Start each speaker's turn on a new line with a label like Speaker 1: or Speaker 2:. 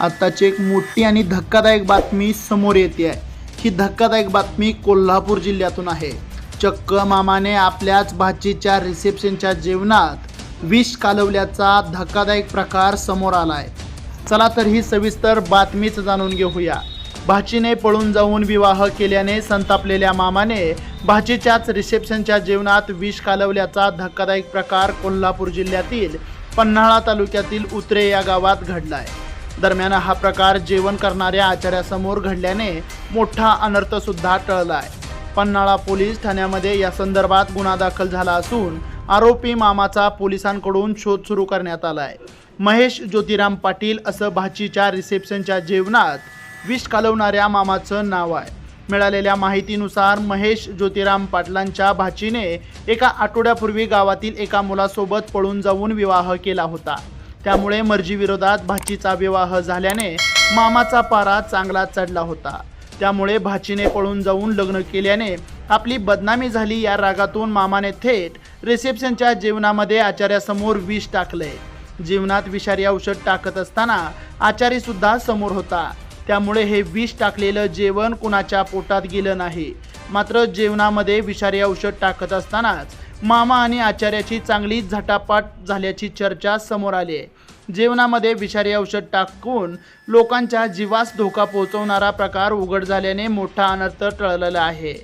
Speaker 1: आत्ताची एक मोठी आणि धक्कादायक बातमी समोर येते आहे. ही धक्कादायक बातमी कोल्हापूर जिल्ह्यातून आहे. चक्क मामाने आपल्याच भाचीच्या रिसेप्शनच्या जेवणात विष कालवल्याचा धक्कादायक प्रकार समोर आला आहे चला तर ही सविस्तर बातमीच जाणून घेऊया. भाचीने पळून जाऊन विवाह केल्याने संतापलेल्या मामाने भाचीच्याच रिसेप्शनच्या जेवणात विष कालवल्याचा धक्कादायक प्रकार कोल्हापूर जिल्ह्यातील पन्हाळा तालुक्यातील उतरे या गावात घडलाय. दरम्यान हा प्रकार जेवण करणाऱ्या आचार्यासमोर घडल्याने मोठा अनर्थ सुद्धा टळलाय. पन्हाळा पोलीस ठाण्यामध्ये या संदर्भात गुन्हा दाखल झाला असून आरोपी मामाचा पोलिसांकडून शोध सुरू करण्यात आलाय. महेश ज्योतिराम पाटील असं भाचीच्या रिसेप्शनच्या जेवणात विष कालवणाऱ्या मामाचं नाव आहे. मिळालेल्या माहितीनुसार महेश ज्योतिराम पाटलांच्या भाचीने एका आठवड्यापूर्वी गावातील एका मुलासोबत पळून जाऊन विवाह केला होता. त्यामुळे मर्जीविरोधात भाचीचा विवाह झाल्याने मामाचा पारा चांगला चढला होता. त्यामुळे भाचीने पळून जाऊन लग्न केल्याने आपली बदनामी झाली या रागातून मामाने थेट रिसेप्शनच्या जेवणामध्ये आचार्यासमोर विष टाकले. जीवनात विषारी औषध टाकत असताना आचारी सुद्धा समोर होता. त्यामुळे हे विष टाकलेलं जेवण कुणाच्या पोटात गेलं नाही. मात्र जेवणामध्ये विषारी औषध टाकत असतानाच मामा आणि आचार्याची चांगली झटापाट झाल्याची चर्चा समोर आली आहे. जेवणामध्ये विषारी औषध टाकून लोकांच्या जीवास धोका पोहोचवणारा प्रकार उघड झाल्याने मोठा अनर्थ टळलेला आहे.